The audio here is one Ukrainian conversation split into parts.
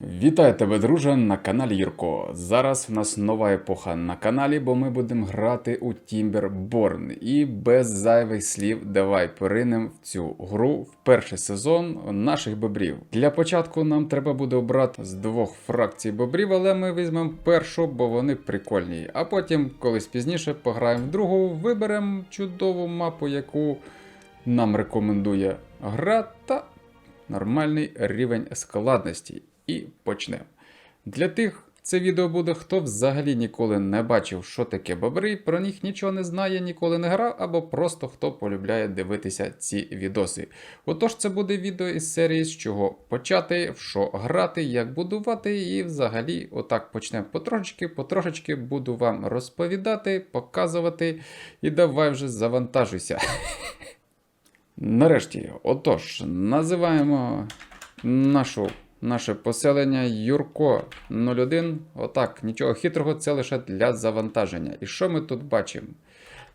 Вітаю тебе, друже, на каналі Юрко. Зараз в нас нова епоха на каналі, бо ми будемо грати у Timberborn. І без зайвих слів давай поринем в цю гру в перший сезон наших бобрів. Для початку нам треба буде обрати з двох фракцій бобрів, але ми візьмемо першу, бо вони прикольні. А потім, колись пізніше, пограємо в другу, виберемо чудову мапу, яку нам рекомендує гра та нормальний рівень складності. І почнемо. Для тих, це відео буде, хто взагалі ніколи не бачив, що таке бобри, про них нічого не знає, ніколи не грав, або просто хто полюбляє дивитися ці відоси. Отож, це буде відео із серії, з чого почати, в що грати, як будувати, і взагалі, отак почнемо потрошечки, потрошечки буду вам розповідати, показувати, і давай вже завантажуйся. Нарешті, отож, називаємо нашу, наше поселення Юрко 01. Отак, нічого хитрого, це лише для завантаження. І що ми тут бачимо?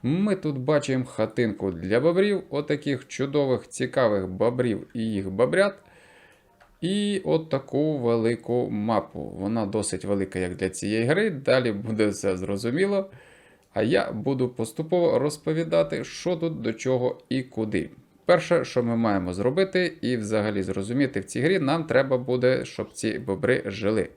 Ми тут бачимо хатинку для бобрів, отаких чудових, цікавих бобрів і їх бобрят. І от таку велику мапу. Вона досить велика, як для цієї гри. Далі буде все зрозуміло. А я буду поступово розповідати, що тут до чого і куди. Перше, що ми маємо зробити, і взагалі зрозуміти в цій грі, нам треба буде, щоб ці бобри жили.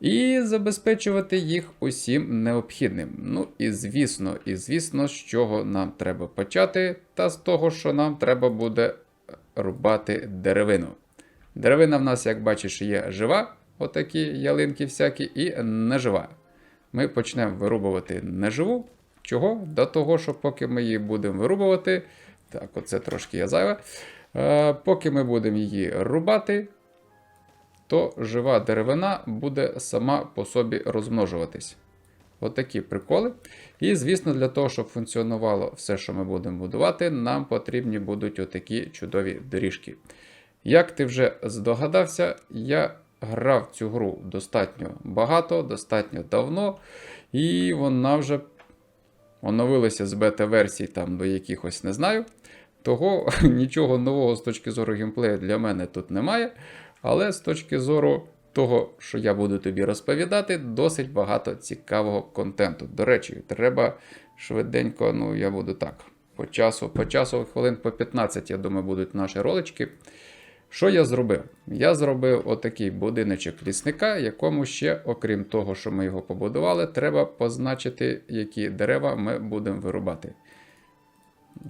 І забезпечувати їх усім необхідним. Ну і звісно, і звісно, з чого нам треба почати, та з того, що нам треба буде рубати деревину. Деревина в нас, як бачиш, є жива, отакі ялинки всякі, і нежива. Ми почнемо вирубувати неживу. Чого? До того, що поки ми її будемо вирубувати, так, оце трошки я зайве. Е, поки ми будемо її рубати, то жива деревина буде сама по собі розмножуватись. Отакі приколи. І, звісно, для того, щоб функціонувало все, що ми будемо будувати, нам потрібні будуть отакі чудові доріжки. Як ти вже здогадався, я грав цю гру достатньо багато, достатньо давно, і вона вже оновилася з бета-версій там до якихось не знаю. Того нічого нового з точки зору геймплею для мене тут немає. Але з точки зору того, що я буду тобі розповідати, досить багато цікавого контенту. До речі, треба швиденько, ну я буду так. По часу, по часу, хвилин по 15, я думаю, будуть наші ролички. Що я зробив? Я зробив отакий будиночок лісника, якому ще, окрім того, що ми його побудували, треба позначити, які дерева ми будемо вирубати.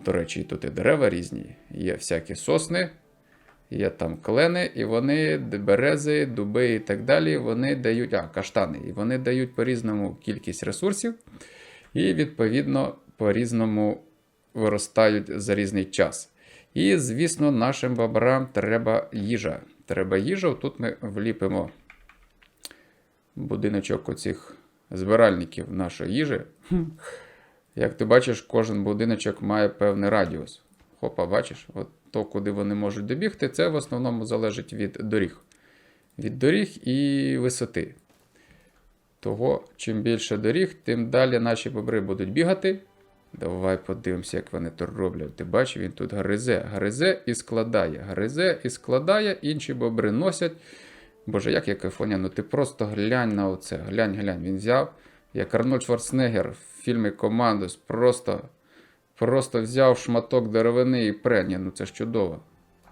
До речі, тут і дерева різні. Є всякі сосни, є там клени, і вони, берези, дуби і так далі, вони дають, а, каштани, і вони дають по-різному кількість ресурсів, і, відповідно, по-різному виростають за різний час. І, звісно, нашим бобрам треба їжа. Треба їжа. Тут ми вліпимо будиночок оцих збиральників нашої їжі. Як ти бачиш, кожен будиночок має певний радіус. Хопа, бачиш, от то, куди вони можуть добігти, це в основному залежить від доріг. Від доріг і висоти. Того, чим більше доріг, тим далі наші бобри будуть бігати. Давай подивимося, як вони то роблять. Ти бачиш, він тут гризе, гризе і складає. Гризе і складає, інші бобри носять. Боже, як я кайфоня, ну ти просто глянь на оце. Глянь, глянь. Він взяв, як Арнольд Шварценеггер в фільмі Командос, просто просто взяв шматок деревини і прення. Ну це ж чудово.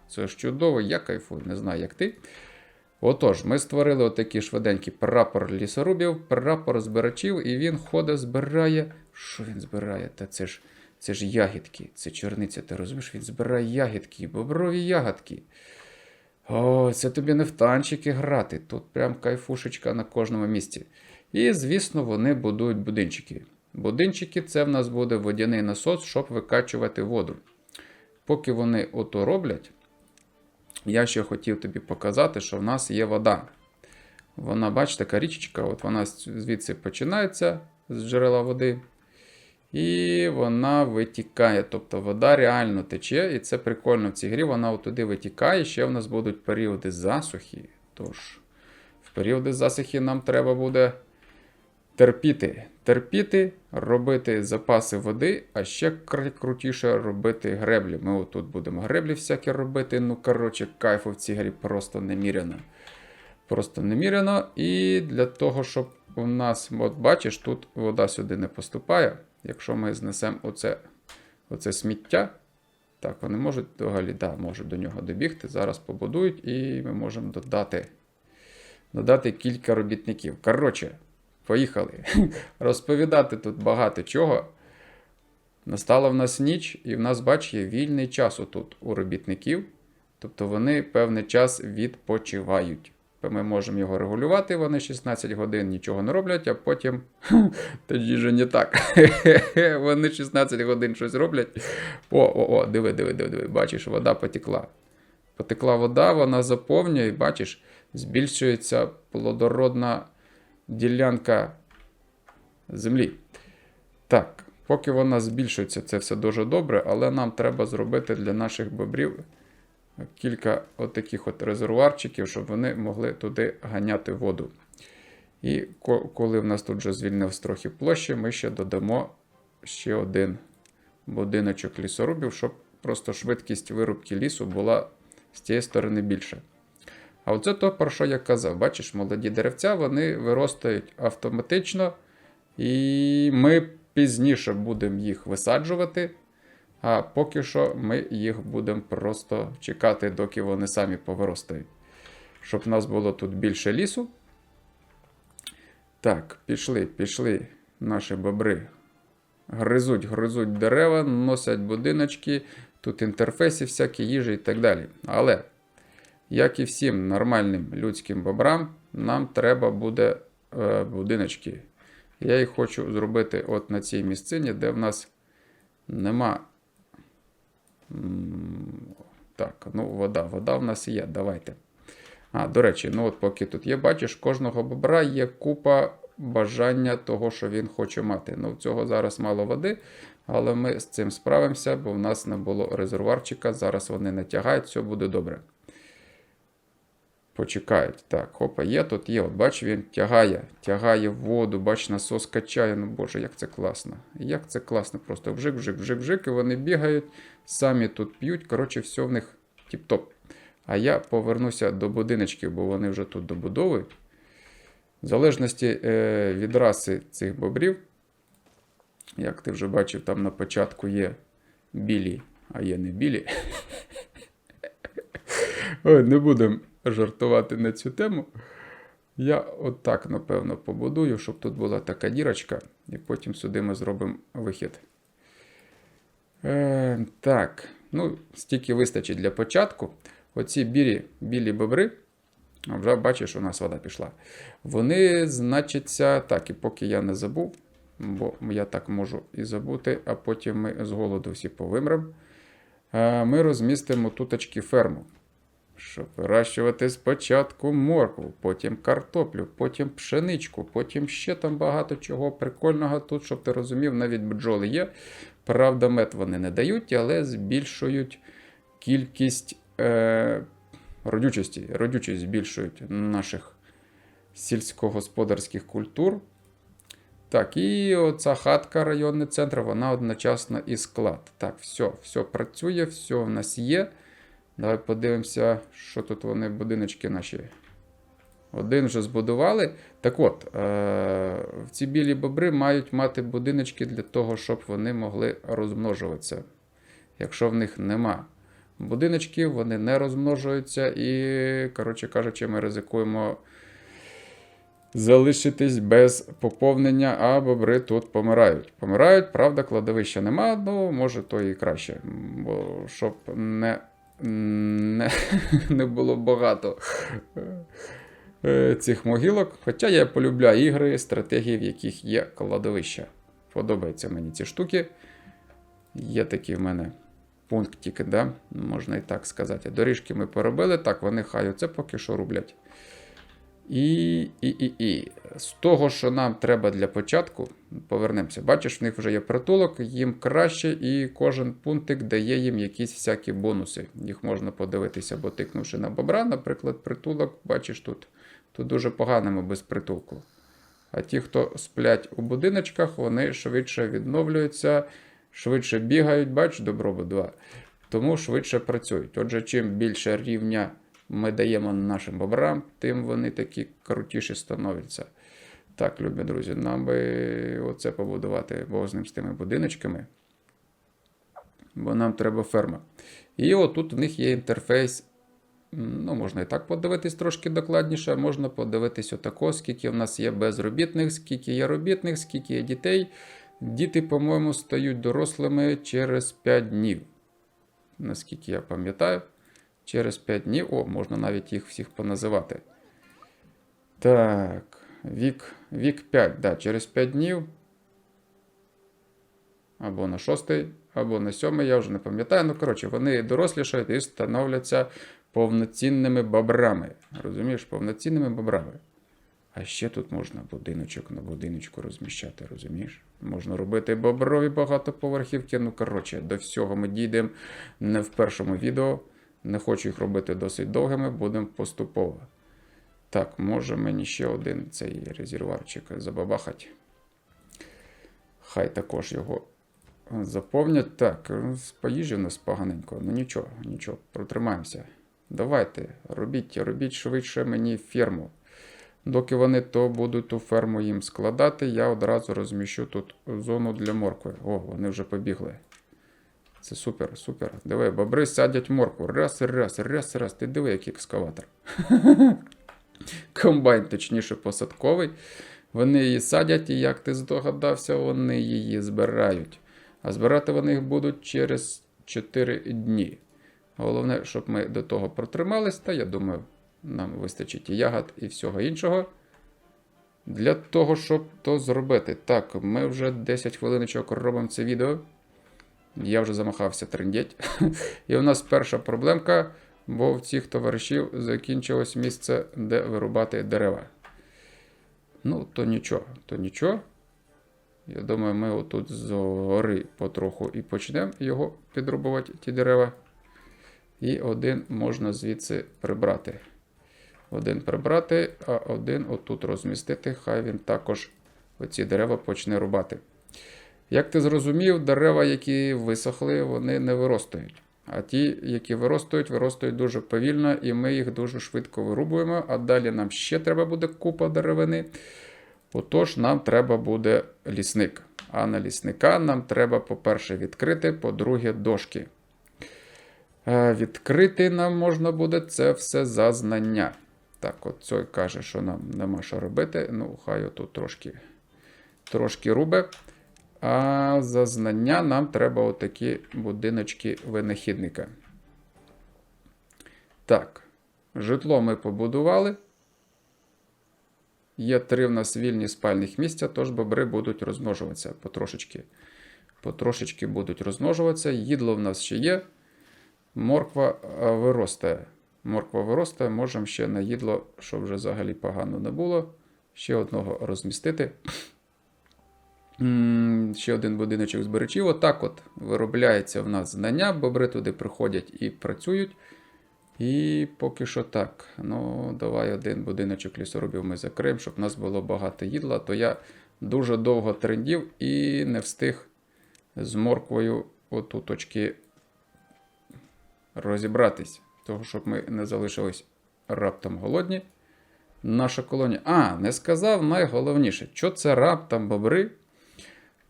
Це ж чудово, я кайфую, не знаю, як ти. Отож, ми створили отакий швиденький прапор лісорубів, прапор збирачів, і він ходить, збирає. Що він збирає? Та це ж це ж ягідки, це чорниця, ти розумієш, він збирає ягідки, боброві ягодки. О, це тобі не в танчики грати. Тут прям кайфушечка на кожному місці. І, звісно, вони будують будинчики. Будинчики це в нас буде водяний насос, щоб викачувати воду. Поки вони ото роблять, я ще хотів тобі показати, що в нас є вода. Вона, бачите, така річечка, от вона звідси починається з джерела води. І вона витікає. Тобто вода реально тече, і це прикольно в цій грі. Вона туди витікає. Ще в нас будуть періоди засухи. Тож, в періоди засухи нам треба буде терпіти. Терпіти, робити запаси води, а ще крутіше робити греблі. Ми отут будемо греблі всякі робити. Ну, коротше, кайфу в цій грі просто неміряно. просто неміряно. І для того, щоб у нас, от бачиш, тут вода сюди не поступає. Якщо ми знесемо оце, оце сміття, так, вони можуть догалі, да, можуть до нього добігти. Зараз побудують, і ми можемо додати, додати кілька робітників. Коротше, поїхали. Розповідати тут багато чого. Настала в нас ніч, і в нас, бач, є вільний час отут у робітників. Тобто вони певний час відпочивають. Ми можемо його регулювати, вони 16 годин нічого не роблять, а потім тоді же не так. Вони 16 годин щось роблять. О, о, о, диви, диви, диви, диви. Бачиш, вода потекла. Потекла вода, вона заповнює, і бачиш, збільшується плодородна ділянка землі. Так, поки вона збільшується, це все дуже добре, але нам треба зробити для наших бобрів кілька отаких от резервуарчиків, щоб вони могли туди ганяти воду. І коли в нас тут вже звільнилось трохи площі, ми ще додамо ще один будиночок лісорубів, щоб просто швидкість вирубки лісу була з цієї сторони більше. А оце то, про що я казав. Бачиш, молоді деревця вони виростають автоматично, і ми пізніше будемо їх висаджувати. А поки що ми їх будемо просто чекати, доки вони самі повиростають. Щоб в нас було тут більше лісу. Так, пішли, пішли наші бобри. Гризуть, гризуть дерева, носять будиночки, тут інтерфейси, всякі їжі і так далі. Але, як і всім нормальним людським бобрам, нам треба буде е, будиночки. Я їх хочу зробити от на цій місцині, де в нас нема. Так, ну вода, вода в нас є, давайте. А, до речі, ну от поки тут є, бачиш, кожного бобра є купа бажання того, що він хоче мати. Ну, в цього зараз мало води, але ми з цим справимося, бо в нас не було резервуарчика. Зараз вони натягають, все буде добре. Почекають. Так, хопа, є тут є. От бач, він тягає, тягає воду, бач, насос качає. Ну боже, як це класно. Як це класно. Просто вжик, вжик, вжик, вжик, і вони бігають, самі тут п'ють. Коротше, все в них тіп-топ. А я повернуся до будиночків, бо вони вже тут добудовують. В залежності е, від раси цих бобрів, як ти вже бачив, там на початку є білі, а є не білі. Ой, не будемо жартувати на цю тему. Я отак, напевно, побудую, щоб тут була така дірочка, і потім сюди ми зробимо вихід. Е, так, ну, стільки вистачить для початку. Оці білі, білі бобри, вже бачиш, у нас вода пішла. Вони, значиться, так, і поки я не забув, бо я так можу і забути, а потім ми з голоду всі повимремо. Е, Ми розмістимо туточки ферму. Щоб вирощувати спочатку моркву, потім картоплю, потім пшеничку, потім ще там багато чого прикольного тут, щоб ти розумів, навіть бджоли є. Правда, мед вони не дають, але збільшують кількість е, родючості. Родючість збільшують наших сільськогосподарських культур. Так, і оця хатка, районний центр, вона одночасно і склад. Так, все, все працює, все в нас є. Давай подивимося, що тут вони будиночки наші. Один вже збудували. Так от, е- ці білі бобри мають мати будиночки для того, щоб вони могли розмножуватися. Якщо в них нема будиночків, вони не розмножуються і, коротше кажучи, ми ризикуємо залишитись без поповнення, а бобри тут помирають. Помирають, правда, кладовища нема, ну може то і краще. Бо щоб не, не, було багато е, цих могилок. Хоча я полюбляю ігри, стратегії, в яких є кладовища. Подобаються мені ці штуки. Є такі в мене пунктики, да? можна і так сказати. Доріжки ми поробили, так, вони хай оце поки що рублять. І, і, і, і. З того, що нам треба для початку, повернемося. Бачиш, в них вже є притулок, їм краще, і кожен пунктик дає їм якісь всякі бонуси. Їх можна подивитися, бо тикнувши на бобра, наприклад, притулок, бачиш тут. Тут дуже поганому без притулку. А ті, хто сплять у будиночках, вони швидше відновлюються, швидше бігають, бач, добробут 2. Тому швидше працюють. Отже, чим більше рівня ми даємо нашим бобрам, тим вони такі крутіші становляться. Так, любі друзі, нам би оце побудувати, бо з з тими будиночками. Бо нам треба ферма. І отут в них є інтерфейс. Ну, можна і так подивитись трошки докладніше, можна подивитись отако, скільки в нас є безробітних, скільки є робітних, скільки є дітей. Діти, по-моєму, стають дорослими через 5 днів. Наскільки я пам'ятаю, через 5 днів. О, можна навіть їх всіх поназивати. Так, вік, вік 5, да, через 5 днів. Або на 6, або на 7, я вже не пам'ятаю. Ну, коротше, вони дорослішають і становляться повноцінними бобрами. Розумієш, повноцінними бобрами. А ще тут можна будиночок на будиночку розміщати, розумієш? Можна робити боброві багатоповерхівки. Ну, коротше, до всього ми дійдемо не в першому відео. Не хочу їх робити досить довгими, будемо поступово. Так, може мені ще один цей резервуарчик забабахати. Хай також його заповнять. Так, з поїжджі в нас поганенько. Ну нічого, нічого, протримаємося. Давайте, робіть, робіть швидше мені ферму. Доки вони то будуть ту ферму їм складати, я одразу розміщу тут зону для моркви. О, вони вже побігли. Це супер, супер. Диви, бобри садять моркву. Раз, раз, раз, раз. Ти диви, який екскаватор. Комбайн, точніше, посадковий. Вони її садять, і як ти здогадався, вони її збирають. А збирати вони їх будуть через 4 дні. Головне, щоб ми до того протримались, та я думаю, нам вистачить і ягод, і всього іншого. Для того, щоб то зробити. Так, ми вже 10 хвилиночок робимо це відео. Я вже замахався трендіть. І у нас перша проблемка, бо в цих товаришів закінчилось місце, де вирубати дерева. Ну, то нічого, то нічого. Я думаю, ми отут з гори потроху і почнемо його підрубувати, ті дерева. І один можна звідси прибрати. Один прибрати, а один отут розмістити. Хай він також оці дерева почне рубати. Як ти зрозумів, дерева, які висохли, вони не виростають. А ті, які виростають, виростають дуже повільно, і ми їх дуже швидко вирубуємо. А далі нам ще треба буде купа деревини. Отож, нам треба буде лісник. А на лісника нам треба, по-перше, відкрити, по-друге, дошки. Е, Відкрити нам можна буде це все за знання. Так, от цей каже, що нам нема що робити. Ну, хай отут трошки, трошки рубе. А за знання нам треба отакі будиночки винахідника. Так, житло ми побудували. Є три в нас вільні спальних місця, тож бобри будуть розмножуватися потрошечки. Потрошечки будуть розмножуватися. Їдло в нас ще є. Морква виростає. Морква виростає, можемо ще на їдло, щоб вже взагалі погано не було. Ще одного розмістити. Ще один будиночок зберечів. Отак от виробляється в нас знання. Бобри туди приходять і працюють. І поки що так. Ну, давай один будиночок лісоробів ми закриємо, щоб в нас було багато їдла. То я дуже довго трендів і не встиг з морквою отуточки розібратись. Того, щоб ми не залишились раптом голодні. Наша колонія. А, не сказав найголовніше, що це раптом бобри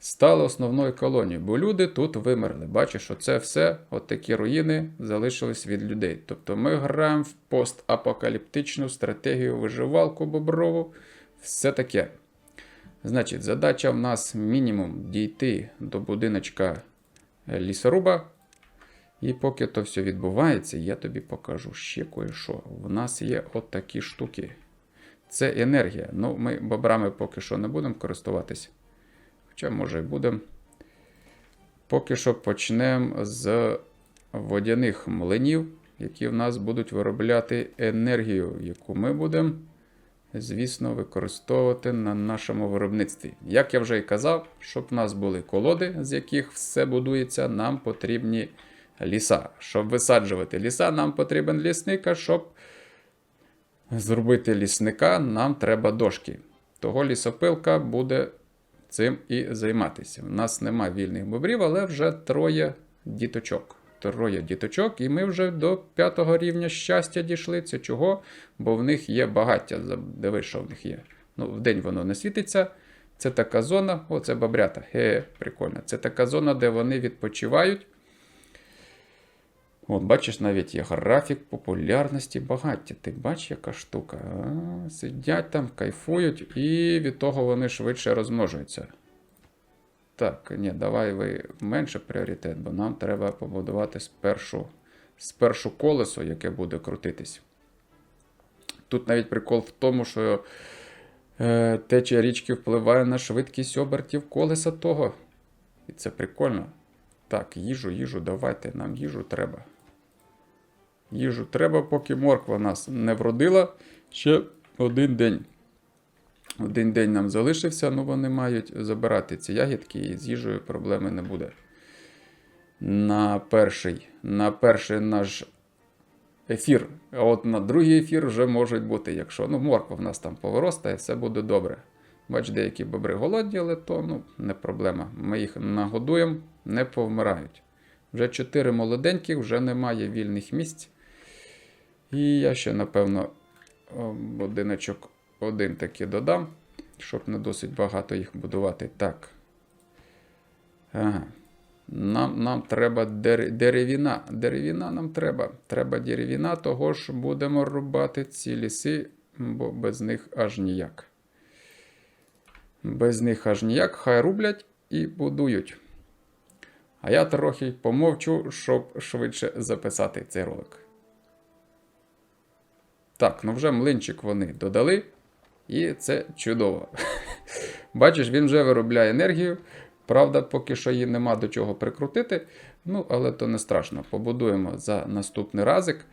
стали основною колонією, бо люди тут вимерли. Бачиш, що це все, от такі руїни, залишились від людей. Тобто ми граємо в постапокаліптичну стратегію виживалку боброву, все таке. Значить, задача в нас мінімум дійти до будиночка лісоруба. І поки то все відбувається, я тобі покажу ще кое-що. В нас є от штуки. Це енергія. Ну, ми бобрами поки що не будемо користуватись. Хоча, може, і будемо. Поки що почнемо з водяних млинів, які в нас будуть виробляти енергію, яку ми будемо, звісно, використовувати на нашому виробництві. Як я вже і казав, щоб в нас були колоди, з яких все будується, нам потрібні ліса. Щоб висаджувати ліса, нам потрібен лісник, а щоб зробити лісника, нам треба дошки. Того лісопилка буде цим і займатися. У нас нема вільних бобрів, але вже троє діточок. троє діточок, і ми вже до п'ятого рівня щастя дійшли. Це чого? Бо в них є багаття. Дивись, що в них є. Ну, вдень воно не світиться. Це така зона, о, це бабрята. Хе, прикольно. Це така зона, де вони відпочивають. От, бачиш, навіть є графік популярності багаття. Ти бачиш, яка штука? А, сидять там, кайфують, і від того вони швидше розмножуються. Так, ні, давай ви менше пріоритет, бо нам треба побудувати спершу, спершу колесо, яке буде крутитись. Тут навіть прикол в тому, що е, течія річки впливає на швидкість обертів колеса того. І це прикольно. Так, їжу, їжу, давайте, нам їжу треба. Їжу треба, поки морква нас не вродила. Ще один день. Один день нам залишився, ну вони мають забирати ці ягідки, і з їжею проблеми не буде. На перший, на перший наш ефір. А от на другий ефір вже можуть бути, якщо ну, морква в нас там повиростає, все буде добре. Бач, деякі бобри голодні, але то ну, не проблема. Ми їх нагодуємо, не повмирають. Вже чотири молоденьких, вже немає вільних місць. І я ще, напевно, будиночок один таки додам, щоб не досить багато їх будувати. Так. Ага. Нам нам треба дер, деревіна. Деревіна нам треба. Треба деревіна, того ж будемо рубати ці ліси, бо без них аж ніяк. Без них аж ніяк. Хай рублять і будують. А я трохи помовчу, щоб швидше записати цей ролик. Так, ну вже млинчик вони додали. І це чудово. Бачиш, він вже виробляє енергію. Правда, поки що її нема до чого прикрутити. Ну, але то не страшно. Побудуємо за наступний разик.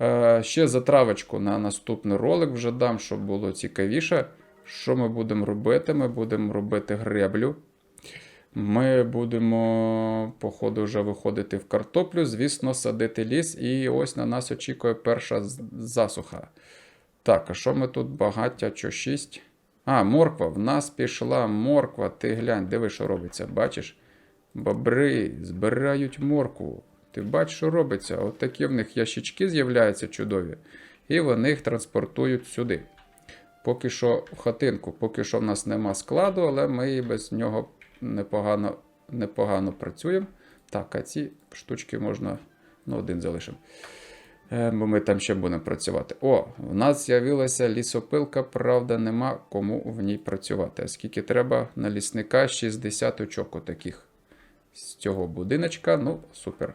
Е, ще затравочку на наступний ролик вже дам, щоб було цікавіше. Що ми будемо робити? Ми будемо робити греблю. Ми будемо, походу, вже виходити в картоплю, звісно, садити ліс. І ось на нас очікує перша засуха. Так, а що ми тут багаття, що 6? А, морква. В нас пішла морква. Ти глянь, диви, що робиться, бачиш? Бобри збирають моркву. Ти бачиш, що робиться? От такі в них ящички з'являються чудові. І вони їх транспортують сюди. Поки що в хатинку, поки що в нас нема складу, але ми і без нього непогано непогано працюємо. Так, а ці штучки можна ну, один залишимо. Е, Бо ми там ще будемо працювати. О, в нас з'явилася лісопилка, правда, нема кому в ній працювати. А скільки треба на лісника 60 очок таких з цього будиночка. Ну, супер.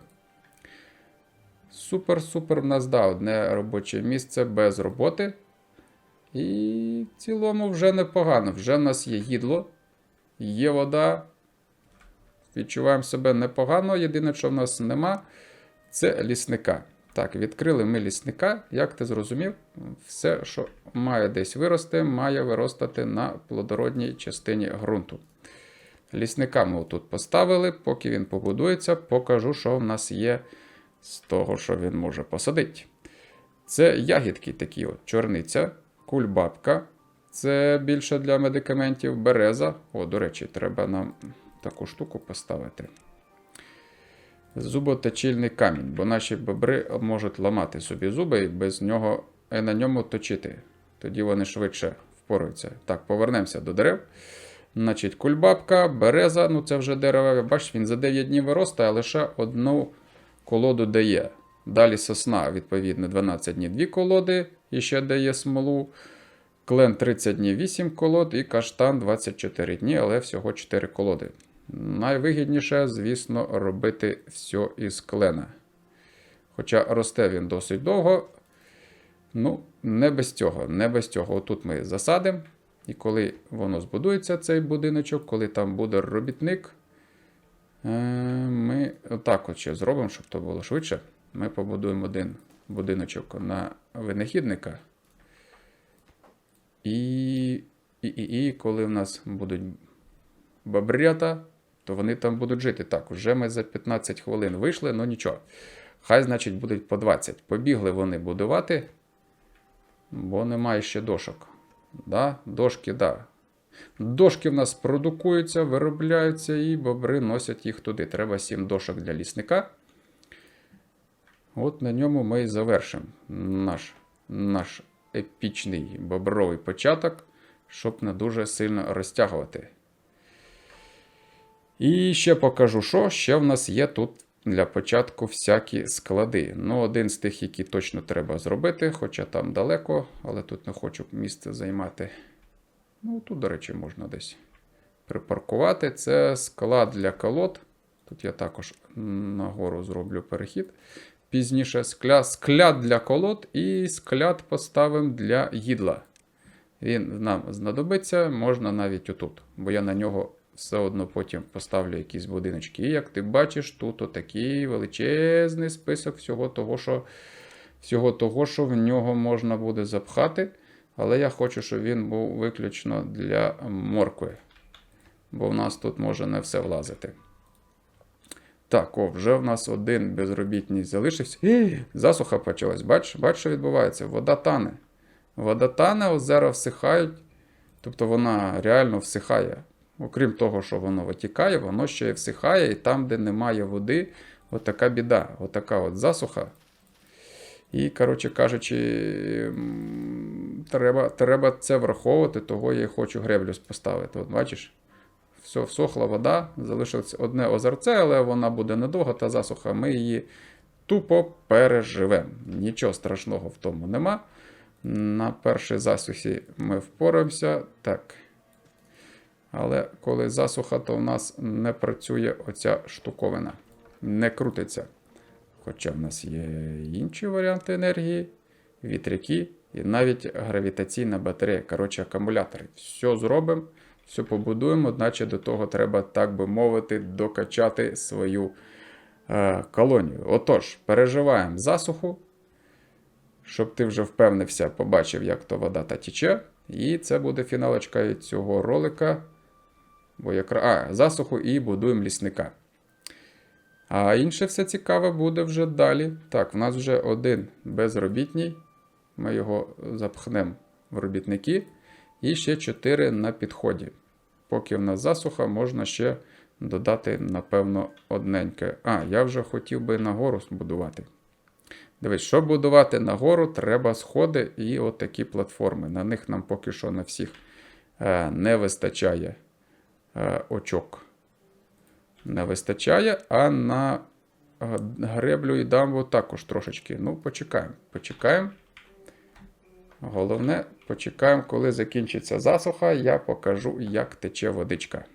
Супер-супер в нас да, одне робоче місце без роботи. І в цілому вже непогано. Вже в нас є їдло, є вода. Відчуваємо себе непогано. Єдине, що в нас нема, це лісника. Так, відкрили ми лісника. Як ти зрозумів, все, що має десь вирости, має виростати на плодородній частині ґрунту. Лісника ми тут поставили, поки він побудується, покажу, що в нас є з того, що він може посадити. Це ягідки такі: от, чорниця, кульбабка. Це більше для медикаментів береза. О, до речі, треба нам таку штуку поставити. Зуботочильний камінь, бо наші бобри можуть ламати собі зуби і без нього і на ньому точити. Тоді вони швидше впораються. Так, повернемося до дерев. Значить, кульбабка, береза, ну це вже дерево. Бачиш, він за 9 днів виростає, а лише одну колоду дає. Далі сосна, відповідно, 12 днів 2 колоди і ще дає смолу. Клен 30 днів 8 колод і каштан 24 дні, але всього 4 колоди. Найвигідніше, звісно, робити все із клена. Хоча росте він досить довго. Ну, не без цього. не без цього. Отут ми засадимо. І коли воно збудується, цей будиночок, коли там буде робітник, е, ми отак от ще зробимо, щоб то було швидше. Ми побудуємо один будиночок на винахідника. І, і, і, і коли в нас будуть бабрята, то вони там будуть жити. Так, вже ми за 15 хвилин вийшли, ну нічого. Хай, значить, будуть по 20. Побігли вони будувати, бо немає ще дошок. Да? Дошки, да. Дошки в нас продукуються, виробляються, і бобри носять їх туди. Треба 7 дошок для лісника. От на ньому ми і завершимо наш, наш епічний бобровий початок, щоб не дуже сильно розтягувати. І ще покажу, що ще в нас є тут для початку всякі склади. Ну, один з тих, які точно треба зробити, хоча там далеко, але тут не хочу місце займати. Ну, тут, до речі, можна десь припаркувати. Це склад для колод. Тут я також нагору зроблю перехід. Пізніше скля, скляд для колод і скляд поставимо для їдла. Він нам знадобиться, можна навіть отут, бо я на нього все одно потім поставлю якісь будиночки. І як ти бачиш, тут отакий величезний список всього того, що, всього того, що в нього можна буде запхати. Але я хочу, щоб він був виключно для моркви. Бо в нас тут може не все влазити. Так, о, вже в нас один безробітний залишився. Засуха почалась. Бач, бач, що відбувається? Вода тане. Вода тане, озера всихають. Тобто вона реально всихає. Окрім того, що воно витікає, воно ще й всихає, і там, де немає води, отака біда, отака от засуха. І, коротше кажучи, треба, треба це враховувати, того я і хочу греблю поставити. От бачиш? Все, всохла вода, залишилось одне озерце, але вона буде недовга, та засуха. Ми її тупо переживемо. Нічого страшного в тому нема. На першій засухі ми впораємося. Так. Але коли засуха, то в нас не працює оця штуковина. Не крутиться. Хоча в нас є інші варіанти енергії, вітряки і навіть гравітаційна батарея, коротше, акумулятори. Все зробимо, все побудуємо, одначе до того треба, так би мовити, докачати свою е, колонію. Отож, переживаємо засуху, щоб ти вже впевнився, побачив, як то вода та тече. І це буде фіналочка цього ролика. Бо якраз а, засуху і будуємо лісника. А інше все цікаве буде вже далі. Так, в нас вже один безробітній. Ми його запхнемо в робітники. І ще 4 на підході. Поки в нас засуха, можна ще додати, напевно, одненьке. А, я вже хотів би нагору збудувати. Дивись, щоб будувати нагору, треба сходи і отакі платформи. На них нам поки що на всіх е, не вистачає е, очок. Не вистачає, а на е, греблю і дамбу також трошечки. Ну, почекаємо. Почекаємо. Головне, почекаємо, коли закінчиться засуха, я покажу, як тече водичка.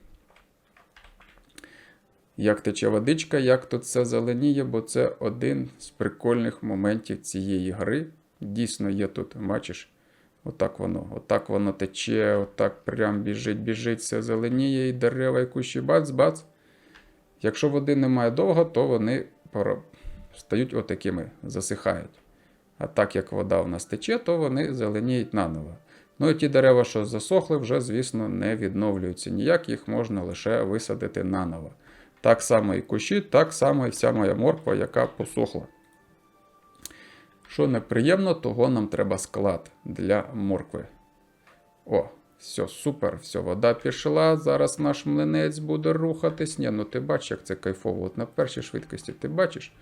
Як тече водичка, як тут все зеленіє, бо це один з прикольних моментів цієї гри. Дійсно, є тут, бачиш, отак воно отак воно тече, отак прям біжить, біжить, все зеленіє, і дерева, і кущі бац-бац. Якщо води немає довго, то вони стають отакими, засихають. А так як вода у нас тече, то вони зеленіють наново. Ну і ті дерева, що засохли, вже, звісно, не відновлюються ніяк, їх можна лише висадити наново. Так само і кущі, так само і вся моя морква, яка посохла. Що неприємно, того нам треба склад для моркви. О, все, супер, все, вода пішла. Зараз наш млинець буде рухатись. Ні, ну ти бачиш, як це кайфово. От на першій швидкості ти бачиш.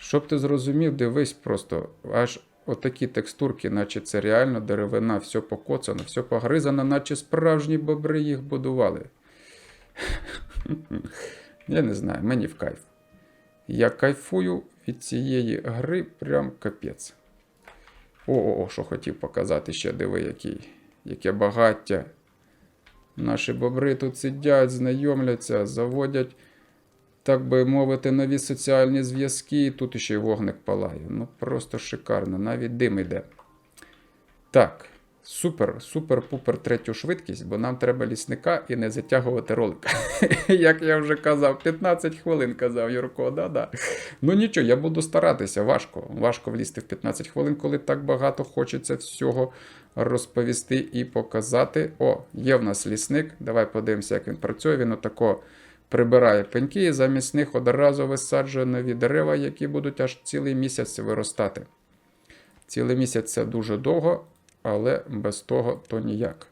Щоб ти зрозумів, дивись просто, аж отакі текстурки, наче це реально деревина, все покоцано, все погризано, наче справжні бобри їх будували. Я не знаю, мені в кайф. Я кайфую від цієї гри прям капець. О, що хотів показати ще, диви, який, яке багаття. Наші бобри тут сидять, знайомляться, заводять, так би мовити, нові соціальні зв'язки, і тут ще й вогник палає. Ну просто шикарно, навіть дим іде. Так, супер, супер-пупер третю швидкість, бо нам треба лісника і не затягувати ролик. Як я вже казав, 15 хвилин казав Юрко, да-да. Ну нічого, я буду старатися, важко. Важко влізти в 15 хвилин, коли так багато хочеться всього розповісти і показати. О, є в нас лісник. Давай подивимося, як він працює. Він отако прибирає пеньки і замість них одразу висаджує нові дерева, які будуть аж цілий місяць виростати. Цілий місяць це дуже довго, але без того то ніяк.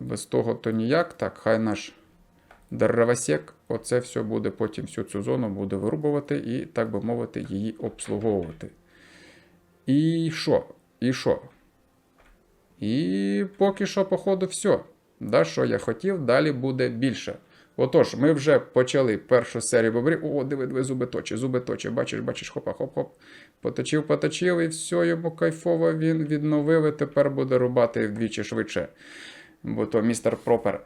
Без того то ніяк. Так, хай наш деревосек. Оце все буде потім всю цю зону буде вирубувати і, так би мовити, її обслуговувати. І що? І що? І поки що, походу, все. Да, що я хотів, далі буде більше. Отож, ми вже почали першу серію бобрів. О, диви, диви, зуби точі, зуби точі. Бачиш, бачиш, хопа, хоп-хоп. Поточив, поточив, і все йому кайфово він відновив, і тепер буде рубати вдвічі швидше. Бо то містер Пропер.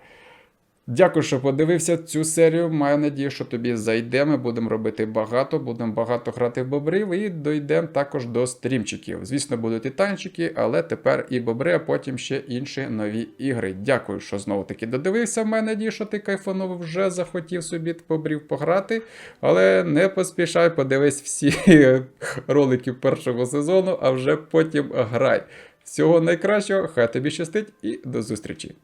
Дякую, що подивився цю серію. Маю надію, що тобі зайде. Ми будемо робити багато, будемо багато грати в бобрів і дійдемо також до стрімчиків. Звісно, будуть і танчики, але тепер і бобри, а потім ще інші нові ігри. Дякую, що знову таки додивився. Маю надію, що ти кайфанув вже захотів собі бобрів пограти. Але не поспішай, подивись всі ролики першого сезону, а вже потім грай. Всього найкращого, хай тобі щастить і до зустрічі!